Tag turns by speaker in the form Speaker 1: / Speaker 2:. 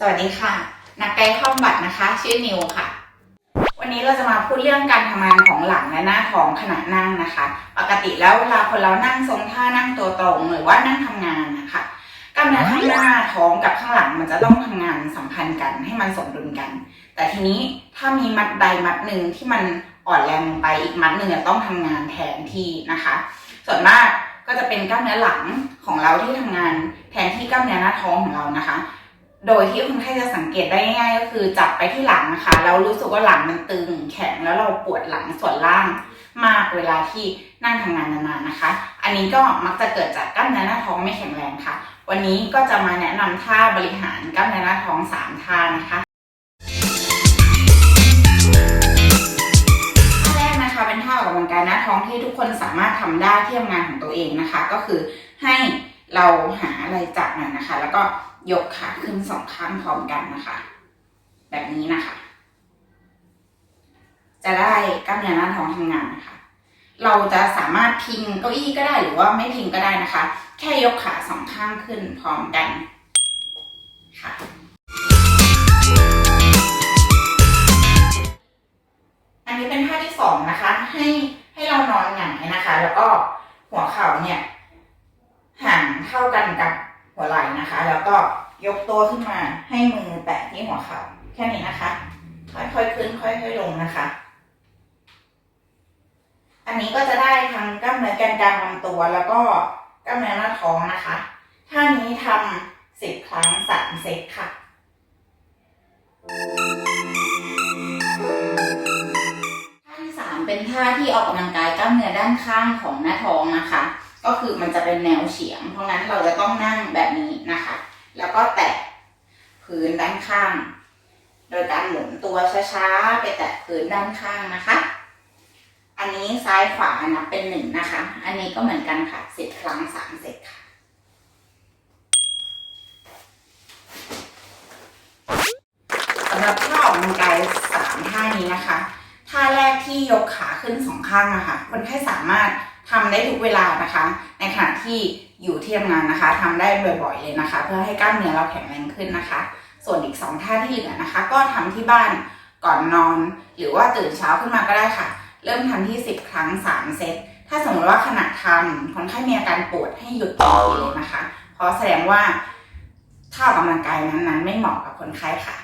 Speaker 1: สวัสดีค่ะ นักไกด์ข้อมบัตรนะคะ ชื่อนิวค่ะ วันนี้เราจะมาพูดเรื่องการทำงานของหลังและหน้าท้องขณะนั่งนะคะ ปกติแล้วเวลาคนเรานั่งทรงท่านั่งตัวตรงหรือว่านั่งทำงานนะคะกล้ามเนื้อข้างหน้าท้องกับข้างหลังมันจะต้องทำงานสัมพันธ์กันให้มันสมดุลกัน แต่ทีนี้ถ้ามีมัดใดมัดหนึ่งที่มันอ่อนแรงลงไปอีกมัดหนึ่งจะต้องทำงานแทนที่นะคะ ส่วนมากก็จะเป็นกล้ามเนื้อหลังของเราที่ทำงานแทนที่กล้ามเนื้อหน้าท้องของเรานะคะ โดยที่คนไข้จะสังเกตได้ง่ายก็คือจับไปที่หลังนะคะแล้วรู้สึกว่าหลังมันตึงแข็งแล้วเราปวดหลังส่วนล่างมากเวลาที่นั่งทำงานนานๆนะคะ อันนี้ก็มักจะเกิดจากกล้ามเนื้อหน้าท้องไม่แข็งแรงค่ะ วันนี้ก็จะมาแนะนำท่าบริหารกล้ามเนื้อหน้าท้องสามท่านะคะท่าแรกนะคะเป็นท่าออกกำลังกายหน้าท้องที่ทุกคนสามารถทำได้ที่ทำงานของตัวเองนะคะ ก็คือให้เราหาอะไรจับหน่อยนะคะ แล้วก็ ยกขาขึ้นสองข้างพร้อมกันนะคะ แบบนี้นะคะ จะได้กล้ามเนื้อหน้าท้องทำงานนะคะ เราจะสามารถพิงเก้าอี้ก็ได้หรือว่าไม่พิงก็ได้นะคะ แค่ยกขาสองข้างขึ้นพร้อมกันค่ะอันนี้เป็นท่าที่สองนะคะ ให้ให้เรานอนหงายนะคะ แล้วก็หัวเข่าเนี่ยห่างเท่ากันกับ หัวไหล่นะคะ แล้วก็ยกตัวขึ้นมาให้มือแตะที่หัวเข่าแค่นี้นะคะ ค่อยๆขึ้นค่อยๆลงนะคะ อันนี้ก็จะได้ทั้งกล้ามเนื้อแกนกลางลำตัว แล้วก็กล้ามเนื้อหน้าท้องนะคะท่านี้ทำสิบครั้งสามเซตค่ะ ท่าที่สามเป็นท่าที่ออกกำลังกายกล้ามเนื้อด้านข้างของหน้าท้องนะคะ ก็คือมันจะเป็นแนวเฉียง เพราะงั้นเราจะต้องนั่งแบบนี้นะคะ แล้วก็แตะ พื้นด้านข้าง โดยการหมุนตัวช้าๆ ไปแตะพื้นด้านข้างนะคะ อันนี้ซ้ายขวานับเป็นหนึ่งนะคะ อันนี้ก็เหมือนกันค่ะสิบครั้งสามเซตค่ะสำหรับท่าออกกำลังกายสามท่านี้นะคะ ท่าแรกที่ยกขาขึ้นสองข้างอะค่ะคนไข้สามารถ ทำได้ทุกเวลานะคะ ในขณะที่อยู่ที่ทำงานนะคะทำได้บ่อยๆเลยนะคะ เพื่อให้กล้ามเนื้อเราแข็งแรงขึ้นนะคะ ส่วนอีกสองท่าที่เหลือนะคะ ก็ทำที่บ้านก่อนนอน หรือว่าตื่นเช้าขึ้นมาก็ได้ค่ะ เริ่มทำที่ 10 ครั้ง 3 เซตถ้าสมมติว่าขณะทำคนไข้มีอาการปวดให้หยุดทันทีเลยนะคะ เพราะแสดงว่าท่าออกกำลังกายนั้นๆ ไม่เหมาะกับคนไข้ค่ะ